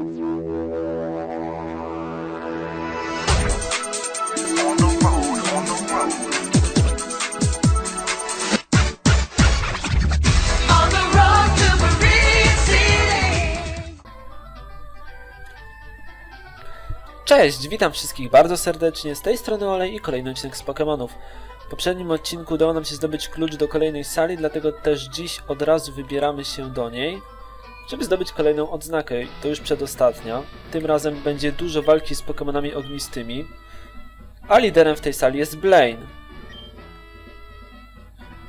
Cześć, witam wszystkich bardzo serdecznie, z tej strony Olej i kolejny odcinek z Pokémonów. W poprzednim odcinku udało nam się zdobyć klucz do kolejnej sali, dlatego też dziś od razu wybieramy się do niej, żeby zdobyć kolejną odznakę, to już przedostatnia. Tym razem będzie dużo walki z Pokémonami ognistymi, a liderem w tej sali jest Blaine.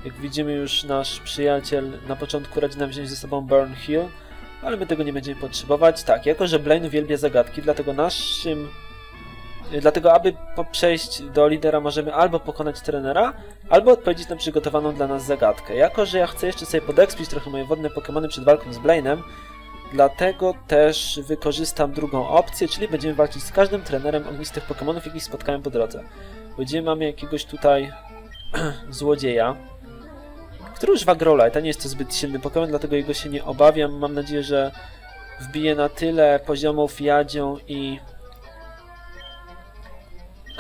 Jak widzimy już nasz przyjaciel na początku radzi nam wziąć ze sobą Burn Hill, ale my tego nie będziemy potrzebować. Tak, jako że Blaine uwielbia zagadki, dlatego naszym... Dlatego, aby przejść do lidera, możemy albo pokonać trenera, albo odpowiedzieć na przygotowaną dla nas zagadkę. Jako, że ja chcę jeszcze sobie podekspić trochę moje wodne Pokémony przed walką z Blainem, dlatego też wykorzystam drugą opcję, czyli będziemy walczyć z każdym trenerem ognistych Pokémonów, jakich spotkałem po drodze. Będziemy mamy jakiegoś tutaj złodzieja, który używa Growlite, nie jest to zbyt silny Pokémon, dlatego jego się nie obawiam. Mam nadzieję, że wbije na tyle poziomów Jadzią i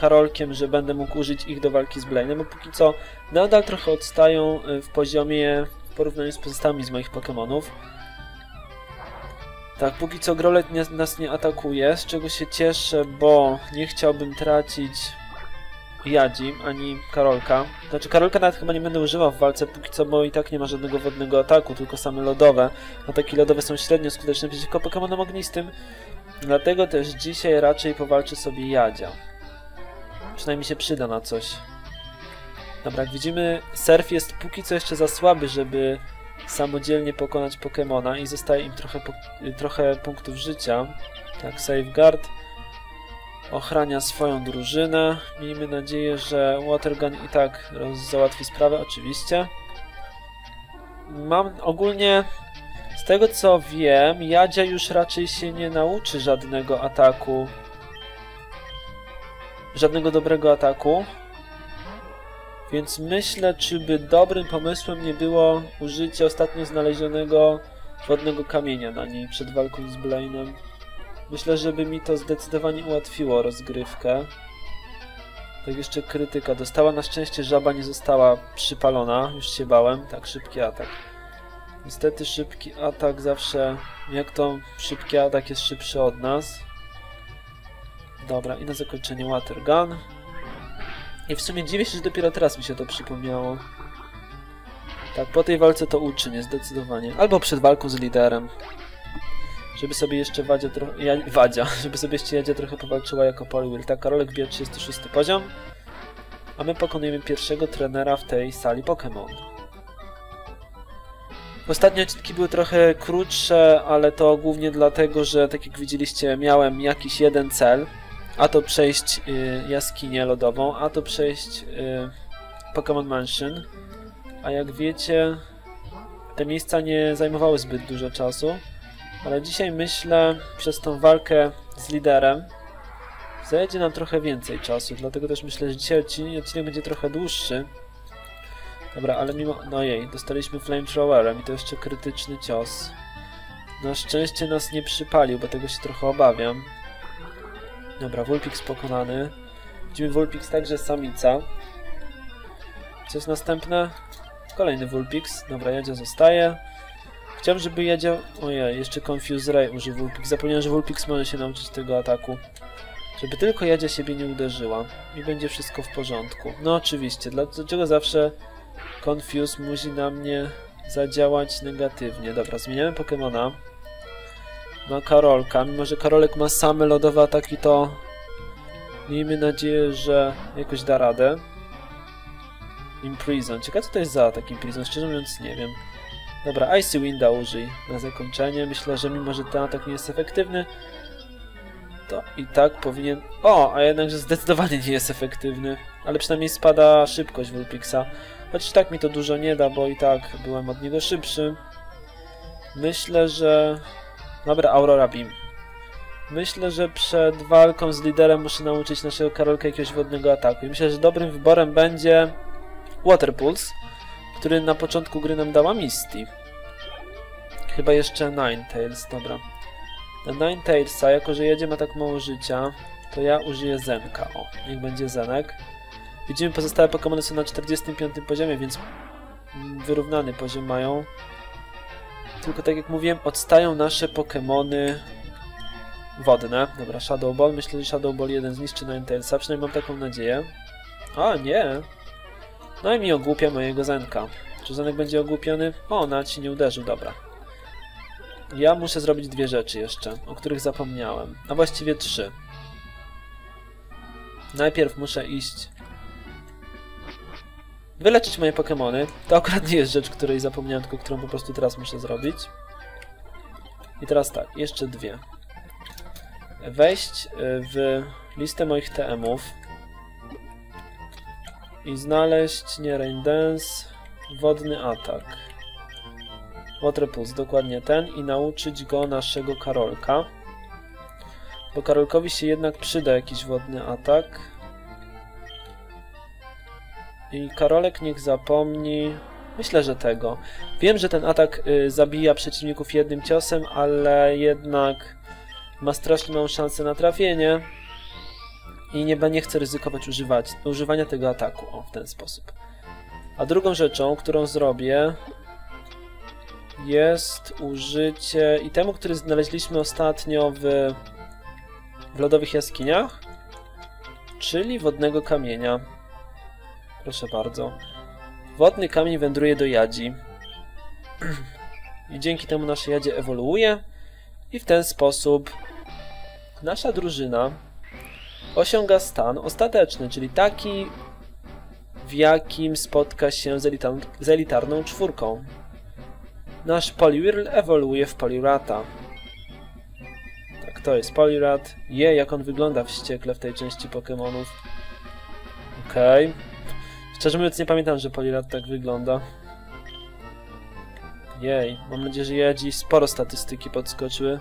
Karolkiem, że będę mógł użyć ich do walki z Blainem, bo póki co nadal trochę odstają y, w poziomie w porównaniu z pozostałymi z moich Pokémonów. Tak, póki co Growlite nie, nas nie atakuje, z czego się cieszę, bo nie chciałbym tracić Jadzi, ani Karolka. Znaczy Karolka nawet chyba nie będę używał w walce póki co, bo i tak nie ma żadnego wodnego ataku, tylko same lodowe. Ataki lodowe są średnio skuteczne przeciwko Pokemonom ognistym, dlatego też dzisiaj raczej powalczy sobie Jadzia. Przynajmniej się przyda na coś. Dobra, jak widzimy, Surf jest póki co jeszcze za słaby, żeby samodzielnie pokonać Pokemona i zostaje im trochę, trochę punktów życia. Tak, Safeguard ochrania swoją drużynę. Miejmy nadzieję, że Watergun i tak załatwi sprawę, oczywiście. Mam ogólnie, z tego co wiem, Jadzia już raczej się nie nauczy żadnego ataku. Żadnego dobrego ataku. Więc myślę, czy by dobrym pomysłem nie było użycie ostatnio znalezionego wodnego kamienia na niej przed walką z Blainem. Myślę, żeby mi to zdecydowanie ułatwiło rozgrywkę. Tak jeszcze krytyka. Dostała na szczęście żaba nie została przypalona. Już się bałem. Tak, szybki atak. Niestety szybki atak zawsze... Jak to szybki atak jest szybszy od nas. Dobra, i na zakończenie Water Gun. I w sumie dziwię się, że dopiero teraz mi się to przypomniało. Tak, po tej walce to uczynię zdecydowanie. Albo przed walką z liderem żeby sobie jeszcze Wadzia trochę... Ja... Wadzia, żeby sobie jeszcze Jadzia trochę powalczyła jako Poliwhirl. Tak, Karolek bije 36 poziom, a my pokonujemy pierwszego trenera w tej sali Pokémon. Ostatnie odcinki były trochę krótsze, ale to głównie dlatego, że tak jak widzieliście miałem jakiś jeden cel, a to przejść y, jaskinię lodową, a to przejść y, Pokémon Mansion, a jak wiecie te miejsca nie zajmowały zbyt dużo czasu, ale dzisiaj myślę, przez tą walkę z liderem zajdzie nam trochę więcej czasu, dlatego też myślę, że dzisiaj odcinek, odcinek będzie trochę dłuższy. Dobra, ale mimo... No jej, dostaliśmy flamethrowerem i to jeszcze krytyczny cios. Na szczęście nas nie przypalił, bo tego się trochę obawiam. Dobra, Vulpix pokonany. Widzimy Vulpix także samica. Co jest następne? Kolejny Vulpix. Dobra, Jadzia zostaje. Chciałbym, żeby Jadzia... Ojej, jeszcze Confuse Ray użył Vulpix. Zapomniałem, że Vulpix może się nauczyć tego ataku. Żeby tylko Jadzia siebie nie uderzyła. I będzie wszystko w porządku. No oczywiście, dlaczego zawsze Confuse musi na mnie zadziałać negatywnie? Dobra, zmieniamy Pokemona. Na Karolka. Mimo, że Karolek ma same lodowe ataki, to miejmy nadzieję, że jakoś da radę. Imprison. Ciekawe co to jest za atak Imprison? Szczerze mówiąc nie wiem. Dobra, Icy Winda użyj na zakończenie. Myślę, że mimo, że ten atak nie jest efektywny, to i tak powinien... O, a jednakże zdecydowanie nie jest efektywny. Ale przynajmniej spada szybkość Vulpixa. Choć tak mi to dużo nie da, bo i tak byłem od niego szybszy. Myślę, że... Dobra, Aurora Beam. Myślę, że przed walką z liderem muszę nauczyć naszego Karolka jakiegoś wodnego ataku. I myślę, że dobrym wyborem będzie Water Pulse, który na początku gry nam dała Misty. Chyba jeszcze Ninetales, dobra. Na Ninetales,a jako że jedzie ma tak mało życia, to ja użyję Zenka. O, niech będzie Zenek. Widzimy, pozostałe Pokémony są na 45 poziomie, więc mm, wyrównany poziom mają. Tylko tak jak mówiłem, odstają nasze Pokémony wodne. Dobra, Shadow Ball. Myślę, że Shadow Ball 1 zniszczy Ninetaleса, przynajmniej mam taką nadzieję. A, nie! No i mi ogłupia mojego Zenka. Czy Zenek będzie ogłupiony? O, nawet się nie uderzył, dobra. Ja muszę zrobić dwie rzeczy jeszcze, o których zapomniałem. A właściwie trzy. Najpierw muszę iść... Wyleczyć moje Pokémony. To akurat nie jest rzecz, której zapomniałem, tylko którą po prostu teraz muszę zrobić. I teraz tak, jeszcze dwie. Wejść y, w listę moich TM-ów i znaleźć, nie Rain Dance, wodny atak. Water Pulse, dokładnie ten i nauczyć go naszego Karolka. Bo Karolkowi się jednak przyda jakiś wodny atak. I Karolek niech zapomni... Myślę, że tego. Wiem, że ten atak y, zabija przeciwników jednym ciosem, ale jednak ma strasznie małą szansę na trafienie. I nie, nie chcę ryzykować używać, używania tego ataku o, w ten sposób. A drugą rzeczą, którą zrobię, jest użycie itemu, który znaleźliśmy ostatnio w, w lodowych jaskiniach, czyli wodnego kamienia. Proszę bardzo. Wodny kamień wędruje do jadzi. I dzięki temu nasze jadzie ewoluuje. I w ten sposób nasza drużyna osiąga stan ostateczny, czyli taki, w jakim spotka się z, elitar z elitarną czwórką. Nasz Poliwhirl ewoluuje w Polirata. Tak, to jest Polirat. Je, jak on wygląda wściekle w tej części Pokémonów. Okej. Okay. Szczerze mówiąc nie pamiętam, że Polirat tak wygląda. Jej, mam nadzieję, że ja dziś sporo statystyki podskoczyły.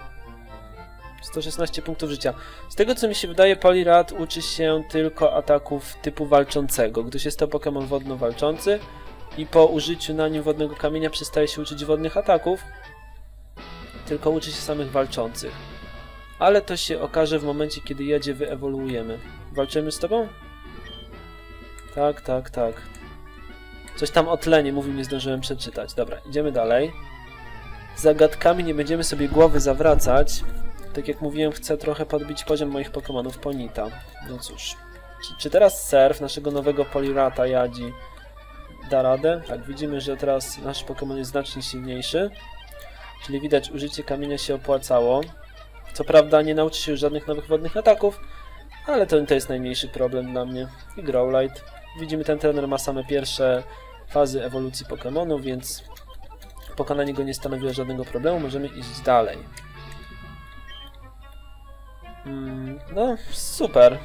116 punktów życia. Z tego co mi się wydaje, Polirat uczy się tylko ataków typu walczącego, gdyż jest to Pokémon wodno-walczący i po użyciu na nim wodnego kamienia przestaje się uczyć wodnych ataków, tylko uczy się samych walczących. Ale to się okaże w momencie, kiedy jedzie wyewoluujemy. Walczymy z tobą? Tak, tak, tak. Coś tam o tlenie mówił, nie zdążyłem przeczytać. Dobra, idziemy dalej. Zagadkami nie będziemy sobie głowy zawracać. Tak jak mówiłem, chcę trochę podbić poziom moich Pokémonów Ponita. No cóż. Czy, czy teraz Surf, naszego nowego Polirata Jadzi, da radę? Tak, widzimy, że teraz nasz Pokémon jest znacznie silniejszy. Czyli widać, użycie kamienia się opłacało. Co prawda nie nauczy się już żadnych nowych wodnych ataków, ale to, to jest najmniejszy problem dla mnie. I Growlite. Widzimy, ten trener ma same pierwsze fazy ewolucji Pokémonu, więc pokonanie go nie stanowiło żadnego problemu. Możemy iść dalej. Mm, no, super.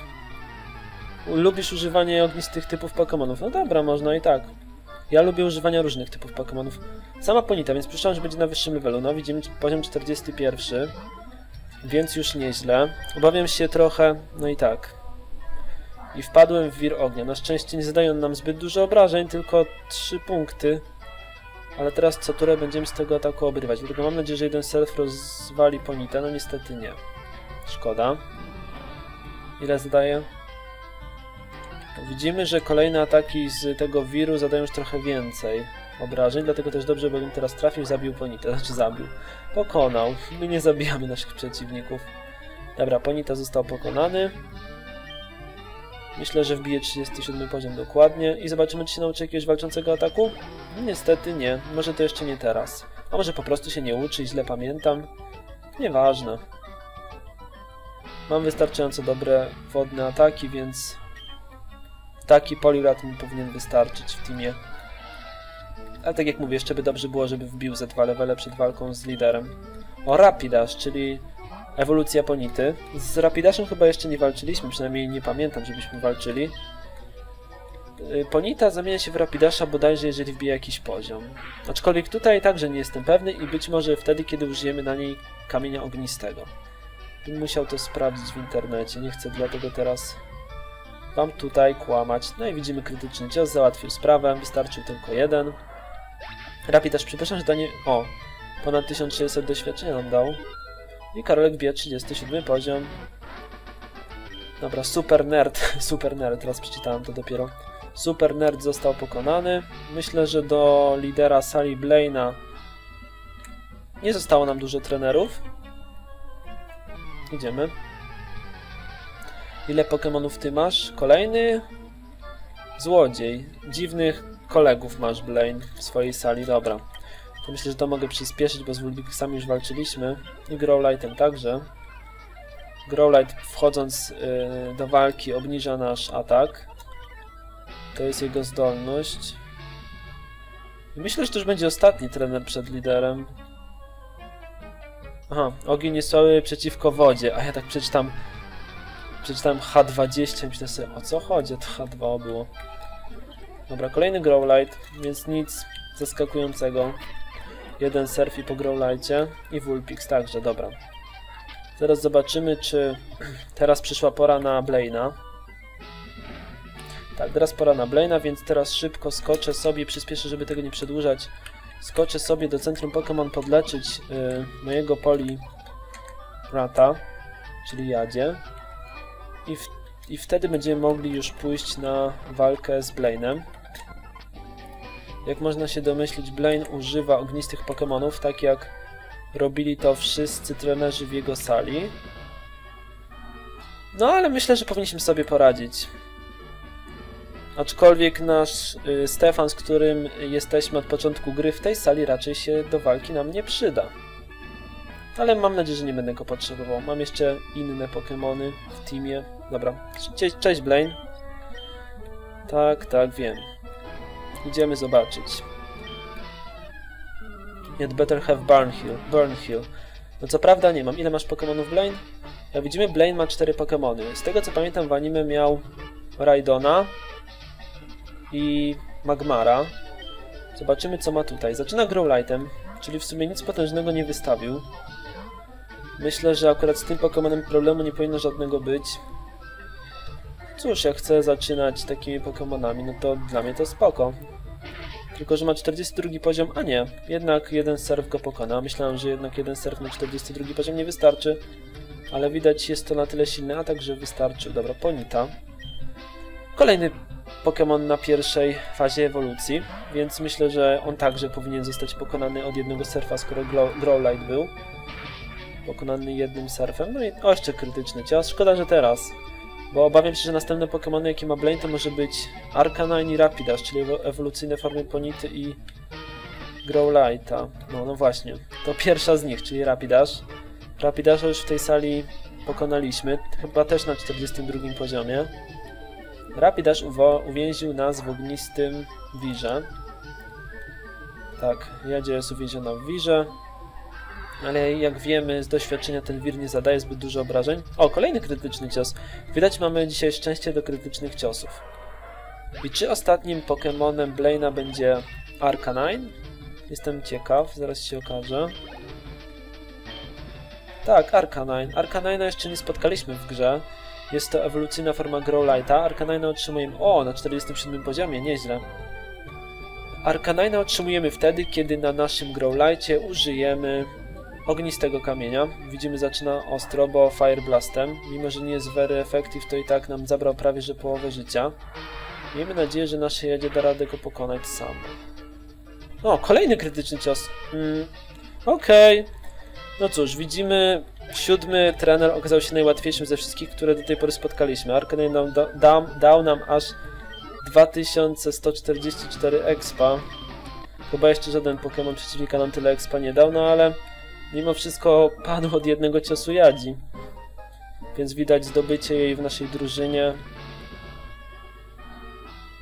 Lubisz używanie ognistych typów Pokémonów? No dobra, można i tak. Ja lubię używania różnych typów Pokémonów. Sama Ponita, więc przypuszczam, że będzie na wyższym levelu. No, widzimy poziom 41. Więc już nieźle. Obawiam się trochę... No i tak. I wpadłem w wir ognia. Na szczęście nie zadają nam zbyt dużo obrażeń, tylko 3 punkty. Ale teraz co turę będziemy z tego ataku obrywać. Dlatego mam nadzieję, że jeden self rozwali Ponita. No niestety nie. Szkoda. Ile zadaje? Widzimy, że kolejne ataki z tego wiru zadają już trochę więcej obrażeń, dlatego też dobrze, bym teraz trafił, zabił Ponita, znaczy zabił. Pokonał. My nie zabijamy naszych przeciwników. Dobra, Ponita został pokonany. Myślę, że wbije 37 poziom dokładnie i zobaczymy, czy się nauczy jakiegoś walczącego ataku. Niestety nie, może to jeszcze nie teraz. A może po prostu się nie uczy i źle pamiętam. Nieważne. Mam wystarczająco dobre wodne ataki, więc taki polirat mi powinien wystarczyć w teamie. Ale tak jak mówię, jeszcze by dobrze było, żeby wbił ze dwa levele przed walką z liderem. O, Rapidash, czyli ewolucja Ponity. Z Rapidashem chyba jeszcze nie walczyliśmy, przynajmniej nie pamiętam, żebyśmy walczyli. Y, Ponita zamienia się w Rapidasha bodajże, jeżeli wbije jakiś poziom. Aczkolwiek tutaj także nie jestem pewny i być może wtedy, kiedy użyjemy na niej kamienia ognistego. Bym musiał to sprawdzić w internecie, nie chcę dlatego teraz wam tutaj kłamać. No i widzimy krytyczny cios, załatwił sprawę, wystarczył tylko jeden. Rapidash, przepraszam, że danie... O, ponad 1600 doświadczenia nam dał. I Karolek bije 37 poziom. Dobra, Super Nerd, Super Nerd, teraz przeczytałem to dopiero. Super Nerd został pokonany. Myślę, że do lidera sali Blaina nie zostało nam dużo trenerów. Idziemy. Ile Pokémonów ty masz? Kolejny złodziej. Dziwnych kolegów masz, Blaine, w swojej sali. Dobra. To myślę, że to mogę przyspieszyć, bo z Wulbixami już walczyliśmy. I Growlightem także. Growlite wchodząc yy, do walki obniża nasz atak. To jest jego zdolność. Myślę, że to już będzie ostatni trener przed liderem. Aha, ogień jest przeciwko wodzie, a ja tak przeczytam przeczytałem H20 i myślę sobie, o co chodzi? To H2 było. Dobra, kolejny Growlite, więc nic zaskakującego. Jeden Surfy po Growlite i Vulpix także, dobra. Teraz zobaczymy, czy teraz przyszła pora na Blaina. Tak, teraz pora na Blaina, więc teraz szybko skoczę sobie, przyspieszę, żeby tego nie przedłużać. Skoczę sobie do centrum Pokémon podleczyć yy, mojego Poli Rata, czyli Jadzie. I, w, I wtedy będziemy mogli już pójść na walkę z Blainem. Jak można się domyślić, Blaine używa ognistych Pokémonów, tak jak robili to wszyscy trenerzy w jego sali. No ale myślę, że powinniśmy sobie poradzić. Aczkolwiek nasz y, Stefan, z którym jesteśmy od początku gry w tej sali raczej się do walki nam nie przyda. Ale mam nadzieję, że nie będę go potrzebował. Mam jeszcze inne Pokémony w teamie. Dobra, cześć, cześć Blaine. Tak, tak, wiem. Idziemy zobaczyć. You'd better have Burnhill. Burnhill. No co prawda nie mam. Ile masz Pokémonów Blaine? Jak widzimy, Blaine ma 4 Pokémony. Z tego co pamiętam w anime miał Raidona i Magmara. Zobaczymy co ma tutaj. Zaczyna Growlightem, czyli w sumie nic potężnego nie wystawił. Myślę, że akurat z tym Pokémonem problemu nie powinno żadnego być. Cóż, jak chcę zaczynać takimi Pokémonami, no to dla mnie to spoko. Tylko, że ma 42 poziom, a nie, jednak jeden surf go pokona. Myślałem, że jednak jeden surf na 42 poziom nie wystarczy, ale widać jest to na tyle silny atak, że wystarczy. Dobra, Ponita. Kolejny Pokémon na pierwszej fazie ewolucji, więc myślę, że on także powinien zostać pokonany od jednego surfa, skoro Growlite był pokonany jednym surfem. No i o, jeszcze krytyczny cios. Szkoda, że teraz. Bo obawiam się, że następne Pokémony, jakie ma Blaine, to może być Arcanine i Rapidash, czyli ewolucyjne formy Ponity i Growlite'a. No, no właśnie. To pierwsza z nich, czyli Rapidash. Rapidasha już w tej sali pokonaliśmy, chyba też na 42 poziomie. Rapidash uwięził nas w ognistym wirze. Tak, Jadzie jest uwięziona w wirze ale jak wiemy z doświadczenia ten wir nie zadaje zbyt dużo obrażeń. O, kolejny krytyczny cios. Widać mamy dzisiaj szczęście do krytycznych ciosów. I czy ostatnim Pokémonem Blaina będzie Arcanine? Jestem ciekaw, zaraz się okaże. Tak, Arcanine. Arcanine'a jeszcze nie spotkaliśmy w grze. Jest to ewolucyjna forma Growlite'a. Arcanine otrzymujemy... O, na 47 poziomie, nieźle. Arcanine otrzymujemy wtedy, kiedy na naszym Growlite użyjemy ognistego kamienia. Widzimy zaczyna ostro, bo Fire Blastem. Mimo, że nie jest very effective, to i tak nam zabrał prawie że połowę życia. Miejmy nadzieję, że nasze jedzie da radę go pokonać sam. O, kolejny krytyczny cios. Mm, Okej. Okay. No cóż, widzimy, siódmy trener okazał się najłatwiejszym ze wszystkich, które do tej pory spotkaliśmy. Arcanine dał, dał, dał nam aż 2144 expa. Chyba jeszcze żaden Pokémon przeciwnika nam tyle expa nie dał, no ale mimo wszystko padł od jednego ciosu Jadzi. Więc widać zdobycie jej w naszej drużynie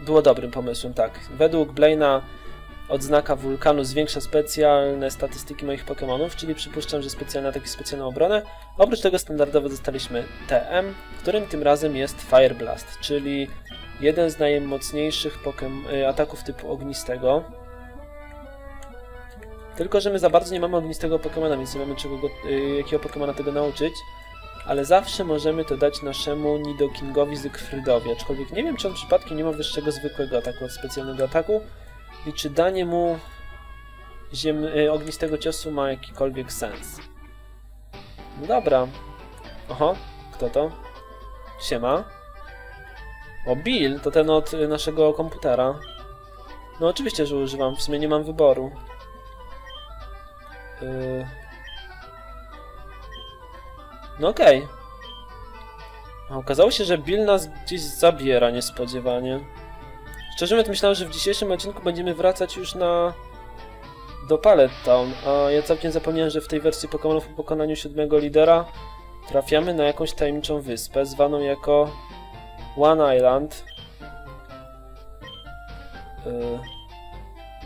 było dobrym pomysłem, tak. Według Blaina odznaka wulkanu zwiększa specjalne statystyki moich Pokémonów, czyli przypuszczam, że specjalne ataki, specjalną obronę. Oprócz tego standardowo dostaliśmy TM, którym tym razem jest Fire Blast, czyli jeden z najmocniejszych y, ataków typu ognistego. Tylko, że my za bardzo nie mamy ognistego Pokemona, więc nie mamy czego go, y, jakiego Pokemona tego nauczyć. Ale zawsze możemy to dać naszemu Nidokingowi Zygfrydowi, aczkolwiek nie wiem, czy on przypadkiem nie ma wyższego zwykłego ataku od specjalnego ataku i czy danie mu ziem, y, ognistego ciosu ma jakikolwiek sens. No dobra. Oho, kto to? Siema. O, Bill, to ten od y, naszego komputera. No oczywiście, że używam, w sumie nie mam wyboru. Yy... No okej. A Okazało się, że Bill nas gdzieś zabiera niespodziewanie. Szczerze mówiąc, myślałem, że w dzisiejszym odcinku będziemy wracać już na... do Pallet Town, a ja całkiem zapomniałem, że w tej wersji Pokémonów po pokonaniu siódmego lidera trafiamy na jakąś tajemniczą wyspę, zwaną jako One Island. Yy,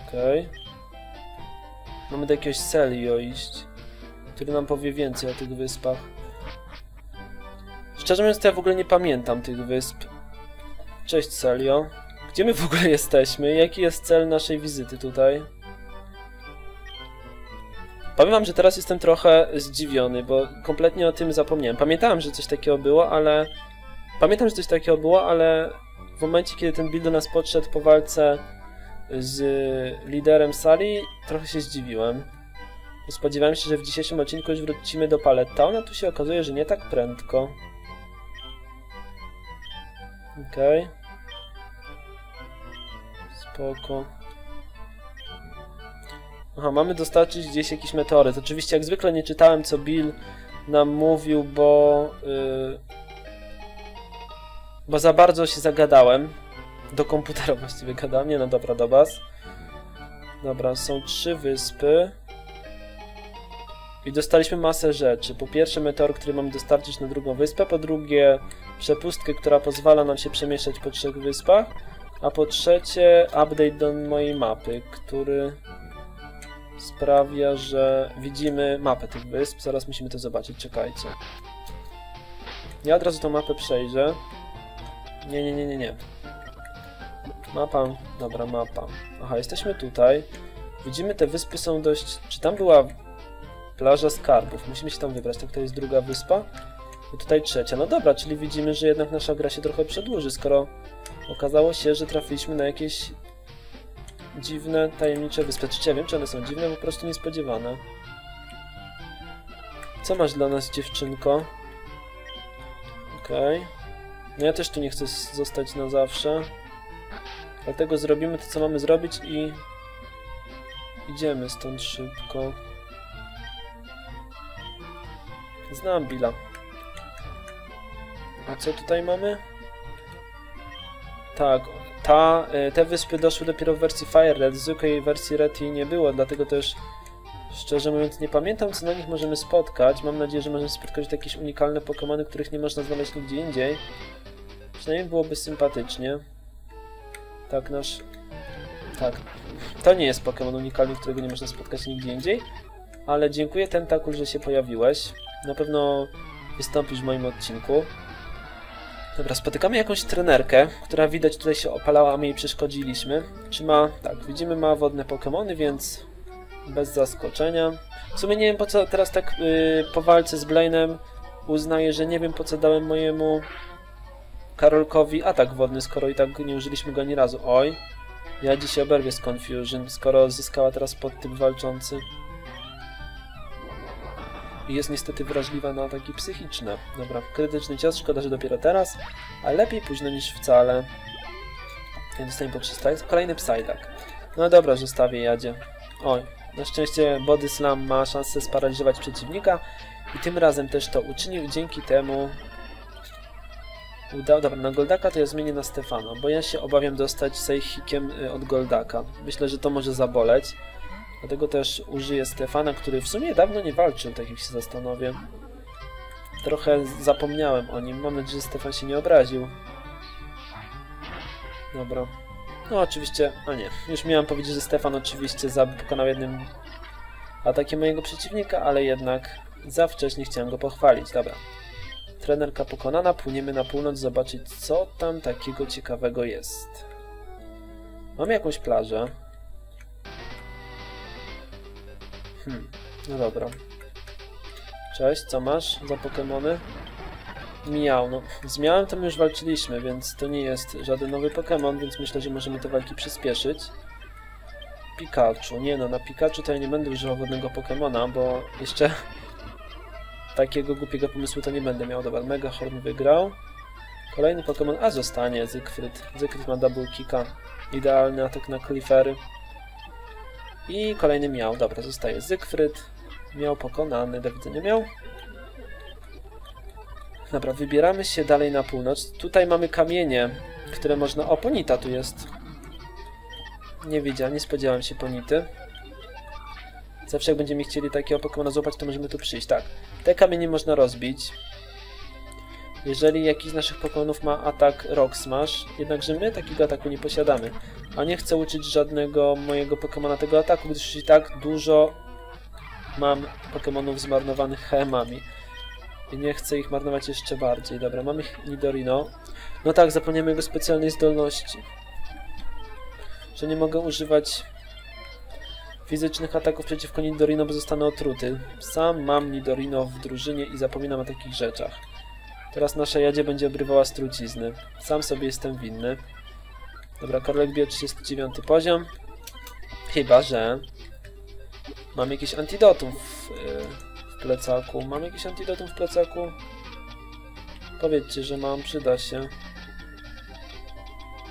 Okej. Mamy do jakiegoś Celio iść, który nam powie więcej o tych wyspach. Szczerze mówiąc, to ja w ogóle nie pamiętam tych wysp. Cześć Celio. Gdzie my w ogóle jesteśmy? Jaki jest cel naszej wizyty tutaj? Powiem wam, że teraz jestem trochę zdziwiony, bo kompletnie o tym zapomniałem. Pamiętałem, że coś takiego było, ale... Pamiętam, że coś takiego było, ale w momencie, kiedy ten Bill do nas podszedł po walce z liderem sali, trochę się zdziwiłem. Spodziewałem się, że w dzisiejszym odcinku już wrócimy do Pallet Town, a tu się okazuje, że nie tak prędko. Okej. Spoko. Aha, mamy dostarczyć gdzieś jakiś meteoryt. Oczywiście jak zwykle nie czytałem co Bill nam mówił, bo... Yy, bo za bardzo się zagadałem. Do komputera właściwie gadałem. Nie no, dobra, do was. Dobra, są trzy wyspy. I dostaliśmy masę rzeczy. Po pierwsze meteor, który mamy dostarczyć na drugą wyspę. Po drugie przepustkę, która pozwala nam się przemieszczać po trzech wyspach. A po trzecie update do mojej mapy, który sprawia, że widzimy mapę tych wysp. Zaraz musimy to zobaczyć, czekajcie. Ja od razu tą mapę przejrzę. Nie, nie, nie, nie, nie. Mapa, dobra, mapa. Aha, jesteśmy tutaj. Widzimy, te wyspy są dość... Czy tam była plaża skarbów? Musimy się tam wybrać. Tak, to jest druga wyspa. I tutaj trzecia. No dobra, czyli widzimy, że jednak nasza gra się trochę przedłuży, skoro okazało się, że trafiliśmy na jakieś dziwne, tajemnicze wyspy. Czy ja wiem, czy one są dziwne, po prostu niespodziewane. Co masz dla nas, dziewczynko? Okej. No ja też tu nie chcę zostać na zawsze. Dlatego zrobimy to, co mamy zrobić i... Idziemy stąd szybko. Znam Billa. A co tutaj mamy? Tak, ta, y, te wyspy doszły dopiero w wersji Fire Red, w zwykłej wersji Red jej nie było, dlatego też szczerze mówiąc nie pamiętam co na nich możemy spotkać. Mam nadzieję, że możemy spotkać jakieś unikalne Pokémony, których nie można znaleźć nigdzie indziej. Przynajmniej byłoby sympatycznie. Tak, nasz... Tak. To nie jest Pokémon unikalny, którego nie można spotkać nigdzie indziej. Ale dziękuję Tentakul, że się pojawiłeś. Na pewno wystąpisz w moim odcinku. Dobra, spotykamy jakąś trenerkę, która widać tutaj się opalała, a my jej przeszkodziliśmy. Czy ma... Tak, widzimy ma wodne Pokémony, więc bez zaskoczenia. W sumie nie wiem po co teraz tak yy, po walce z Blainem uznaję, że nie wiem po co dałem mojemu Karolkowi atak wodny, skoro i tak nie użyliśmy go ani razu. Oj, ja dzisiaj oberwię z Confusion, skoro zyskała teraz podtyp walczący. I jest niestety wrażliwa na ataki psychiczne. Dobra, krytyczny cios, szkoda, że dopiero teraz, ale lepiej późno niż wcale. Ja dostałem po 300. Jest kolejny Psyduck. No dobra, że stawię jadzie. Oj, na szczęście Body Slam ma szansę sparaliżować przeciwnika i tym razem też to uczynił dzięki temu Dobra, na Goldaka to ja zmienię na Stefana, bo ja się obawiam dostać Seihikiem y, od Goldaka. Myślę, że to może zaboleć. Dlatego też użyję Stefana, który w sumie dawno nie walczył, tak jak się zastanowię. Trochę zapomniałem o nim. Mam nadzieję, że Stefan się nie obraził. Dobra. No oczywiście, a nie. Już miałem powiedzieć, że Stefan oczywiście pokonał jednym atakiem mojego przeciwnika, ale jednak za wcześnie chciałem go pochwalić. Dobra. Trenerka pokonana, płyniemy na północ zobaczyć, co tam takiego ciekawego jest. Mamy jakąś plażę. Hmm, no dobra. Cześć, co masz za Pokemony? Miał, no z Miałem to my już walczyliśmy, więc to nie jest żaden nowy Pokémon, więc myślę, że możemy te walki przyspieszyć. Pikachu, nie no, na Pikachu to ja nie będę używał wodnego Pokemona, bo jeszcze takiego głupiego pomysłu to nie będę miał. Dobra, Megahorn wygrał. Kolejny Pokémon, a zostanie Zygfryd. Zygfryd ma double kicka. Idealny atak na Cliffery. I kolejny miał. Dobra, zostaje Zygfryd. Miał pokonany. Do widzenia miał. Dobra, wybieramy się dalej na północ. Tutaj mamy kamienie, które można... O, Ponita tu jest. Nie wiedziałem, nie spodziewałem się Ponity. Zawsze jak będziemy chcieli takiego Pokemona złapać, to możemy tu przyjść. Tak, te kamienie można rozbić. Jeżeli jakiś z naszych Pokemonów ma atak Rock Smash, jednakże my takiego ataku nie posiadamy. A nie chcę uczyć żadnego mojego Pokemona tego ataku, gdyż i tak dużo mam Pokemonów zmarnowanych HM-ami. I nie chcę ich marnować jeszcze bardziej. Dobra, mamy Nidorino. No tak, zapomniałem jego specjalnej zdolności. Że nie mogę używać fizycznych ataków przeciwko Nidorino, zostanę otruty. Sam mam Nidorino w drużynie i zapominam o takich rzeczach. Teraz nasza jadzie będzie obrywała z trucizny. Sam sobie jestem winny. Dobra, Karolek bije 39 poziom. Chyba, że mam jakieś antidotum w, yy, w plecaku. Mam jakieś antidotum w plecaku? Powiedzcie, że mam, przyda się.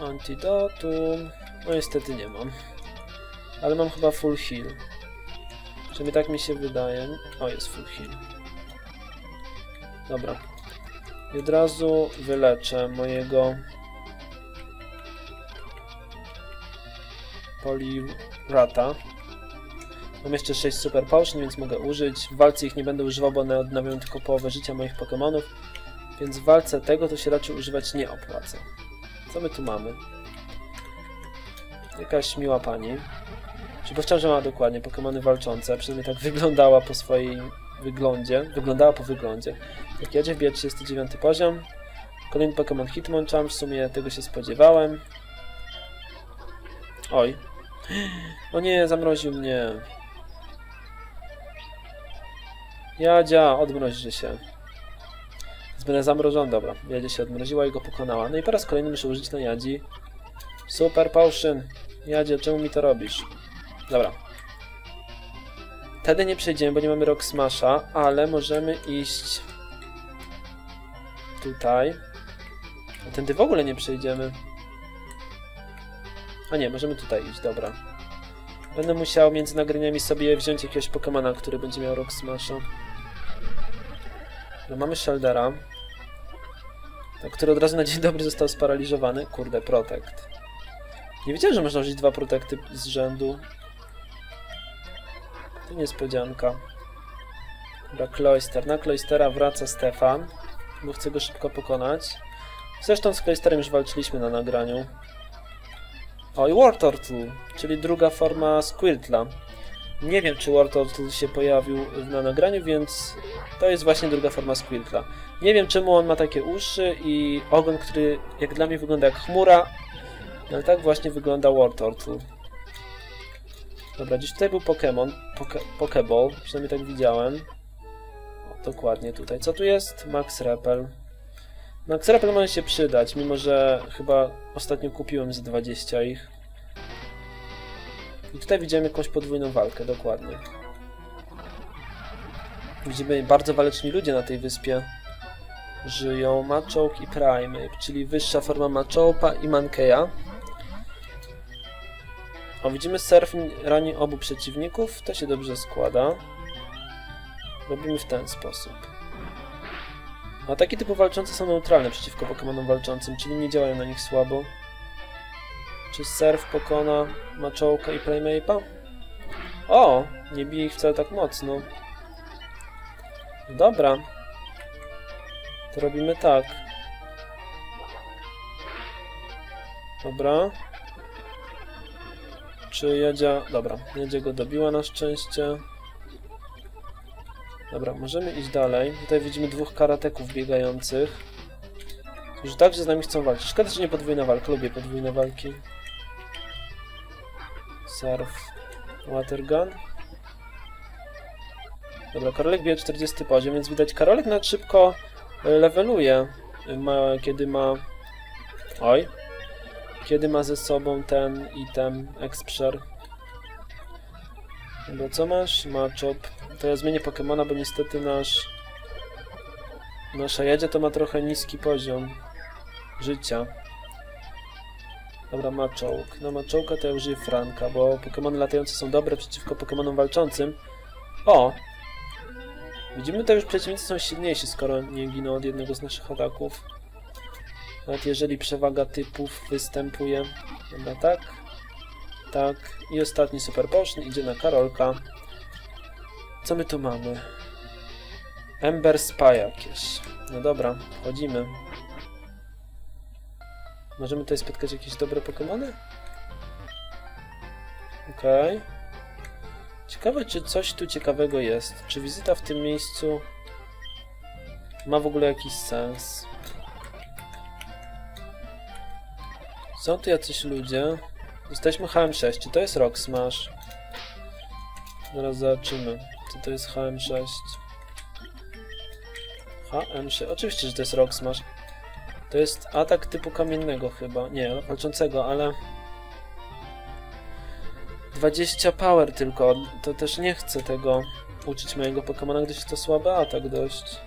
Antidotum. No niestety nie mam. Ale mam chyba full heal. Przynajmniej tak mi się wydaje. O, jest full heal. Dobra. I od razu wyleczę mojego Poliwrata. Mam jeszcze 6 super potion, więc mogę użyć. W walce ich nie będę używał, bo one odnawiają tylko połowę życia moich Pokémonów. Więc w walce tego to się raczej używać nie opłaca. Co my tu mamy? Jakaś miła pani. Przypuszczam, że ma dokładnie Pokémony walczące, przynajmniej tak wyglądała po swojej wyglądzie. Wyglądała po wyglądzie. Jak jedzie wbija 39 poziom. Kolejny Pokémon Hitmonchan, w sumie tego się spodziewałem. Oj. O nie, zamroził mnie. Jadzia, odmroźże się. Zbędę zamrożony, dobra. Jadzie się odmroziła i go pokonała. No i po raz kolejny muszę użyć na Jadzi. Super potion. Jadzie, czemu mi to robisz? Dobra. Wtedy nie przejdziemy, bo nie mamy Rock Smasha, ale możemy iść tutaj. A tędy w ogóle nie przejdziemy. A nie, możemy tutaj iść, dobra. Będę musiał między nagraniami sobie wziąć jakiegoś Pokemona, który będzie miał Rock Smasha. No, mamy Sheldera, który od razu na dzień dobry został sparaliżowany. Kurde, Protect. Nie wiedziałem, że można użyć dwa Protecty z rzędu. To niespodzianka. Dobra, Cloyster. Na Cloystera wraca Stefan, bo chcę go szybko pokonać. Zresztą z Cloysterem już walczyliśmy na nagraniu. O, i War Turtle, czyli druga forma Squirtla. Nie wiem, czy War Turtle się pojawił na nagraniu, więc to jest właśnie druga forma Squirtla. Nie wiem, czemu on ma takie uszy i ogon, który jak dla mnie wygląda jak chmura, ale tak właśnie wygląda War Turtle. Dobra, gdzieś tutaj był Pokémon, Poke Pokeball, przynajmniej tak widziałem. Dokładnie tutaj. Co tu jest? Max Repel. Max Repel może się przydać, mimo że chyba ostatnio kupiłem z 20 ich. I tutaj widziałem jakąś podwójną walkę, dokładnie. Widzimy bardzo waleczni ludzie na tej wyspie. Żyją Machoke i Prime, czyli wyższa forma Machopa i Mankeya. O, widzimy surf rani obu przeciwników, to się dobrze składa. Robimy w ten sposób. Ataki typu walczące są neutralne przeciwko Pokémonom walczącym, czyli nie działają na nich słabo. Czy surf pokona Machołka i Playmape'a? O! Nie bije ich wcale tak mocno. Dobra. To robimy tak. Dobra. Czy Jadzia... Dobra, Jadzia go dobiła na szczęście. Dobra, możemy iść dalej. Tutaj widzimy dwóch karateków biegających. Już także z nami chcą walczyć. Szkoda, że nie podwójna walka. Lubię podwójne walki. Surf. Watergun. Dobra, Karolek bije 40 poziom, więc widać Karolek nawet szybko e, leveluje, ma, kiedy ma... Oj. Kiedy ma ze sobą ten item Expsher. Dobra, co masz? Machop. To ja zmienię Pokemona, bo niestety nasz Nasza jedzie to ma trochę niski poziom życia. Dobra, ma czołg. Na maczołka to ja użyję Franka, bo Pokémony latające są dobre przeciwko Pokémonom walczącym. O! Widzimy to już przeciwnicy są silniejsi, skoro nie giną od jednego z naszych ataków. Nawet jeżeli przewaga typów występuje. Dobra, tak. Tak. I ostatni Super Potion idzie na Karolka. Co my tu mamy? Ember Spa jakieś. No dobra, chodzimy. Możemy tutaj spotkać jakieś dobre Pokémony? Okej. Ciekawe, czy coś tu ciekawego jest. Czy wizyta w tym miejscu ma w ogóle jakiś sens? Są tu jacyś ludzie. Jesteśmy HM6. Czy to jest Rock Smash? Zaraz zobaczymy. Co to jest HM6? HM6. Oczywiście, że to jest Rock Smash. To jest atak typu kamiennego chyba. Nie, walczącego, ale... 20 power tylko. To też nie chcę tego uczyć mojego Pokemona, gdyż to słaby atak dość.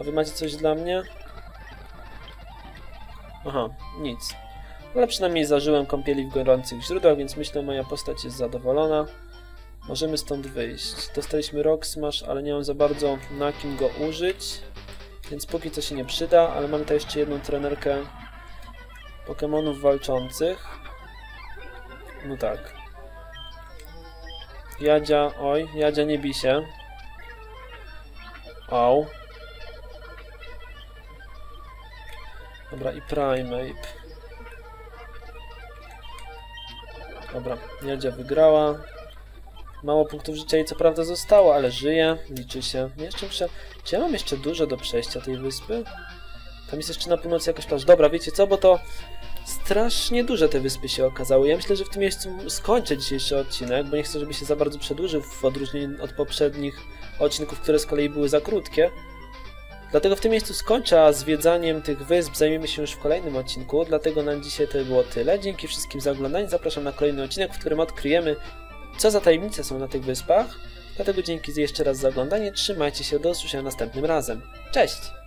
A wy macie coś dla mnie? Aha, nic. Ale przynajmniej zażyłem kąpieli w gorących źródłach, więc myślę, moja postać jest zadowolona. Możemy stąd wyjść. Dostaliśmy Rock Smash, ale nie mam za bardzo na kim go użyć. Więc póki co się nie przyda, ale mamy tutaj jeszcze jedną trenerkę Pokemonów walczących. No tak. Jadzia, oj, Jadzia nie bij się. Au. Dobra, i Primeape. Dobra, Jadzia wygrała. Mało punktów życia jej co prawda zostało, ale żyje, liczy się. Jeszcze muszę... Czy ja mam jeszcze dużo do przejścia tej wyspy? Tam jest jeszcze na północy jakaś plaż. Dobra, wiecie co, bo to strasznie duże te wyspy się okazały. Ja myślę, że w tym miejscu skończę dzisiejszy odcinek, bo nie chcę, żeby się za bardzo przedłużył w odróżnieniu od poprzednich odcinków, które z kolei były za krótkie. Dlatego w tym miejscu skończę, a zwiedzaniem tych wysp zajmiemy się już w kolejnym odcinku. Dlatego na dzisiaj to było tyle. Dzięki wszystkim za oglądanie. Zapraszam na kolejny odcinek, w którym odkryjemy, co za tajemnice są na tych wyspach. Dlatego dzięki jeszcze raz za oglądanie. Trzymajcie się, do usłyszenia następnym razem. Cześć!